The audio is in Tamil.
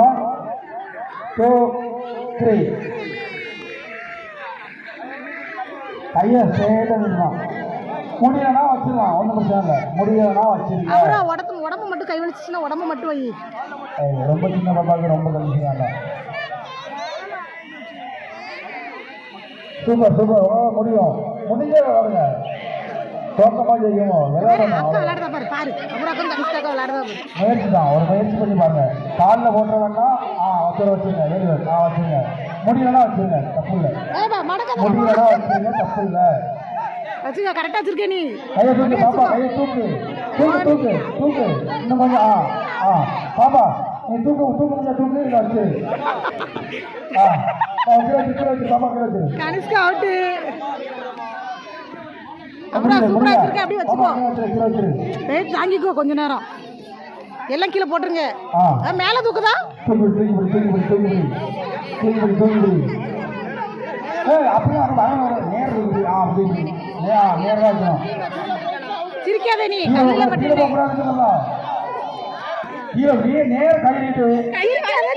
ஒன் டூ த்ரீ கையை நிற்கலாம் முடியலன்னா வச்சிடலாம் ஒன்றும் பிரச்சனை இல்லை. முடியலன்னா வச்சிருங்க. அவரா உடம்பு உடம்பு மட்டும் கை வலிச்சுச்சுன்னா உடம்பு மட்டும் வை. ரொம்ப சின்ன பாப்பாவுக்கு ரொம்ப கழிச்சு வேண்டாம் சூப்பர். சூப்பர் முடியும். முடிஞ்சே பாருங்க தோக்கமாக ஜெயிக்கணும். விளையாடணும். பாரு. பாரு முயற்சி தான். ஒரு முயற்சி பண்ணி பாருங்க. காலில் போட்டுறவன்னா ஆ வச்சுரு வச்சுருங்க. ஆ வச்சுருங்க. முடியலன்னா வச்சுருங்க. தப்பு இல்லை. முடியலன்னா வச்சுருங்க. தப்பு இல்லை. வச்சுக்க கரெக்டா வச்சிருக்கே நீ. கையை தூக்கு பாப்பா. கையை தூக்கு. தூக்கு தூக்கு தூக்கு. இன்னும் கொஞ்சம் ஆ ஆ. பாப்பா நீ தூக்கு தூக்கு முடிஞ்ச தூக்கு வச்சு. ஆ. கனிஷ்கா அவுட்டு அப்புறம் சூப்பரா வச்சிருக்க அப்படியே வச்சுக்கோ. வெயிட் தாங்கிக்கோ கொஞ்ச நேரம். எல்லாம் கீழே போட்டுருங்க. மேல தூக்குதா. சிரிக்காதே நீ கண்ணில் பட்டு. கீழே நேரா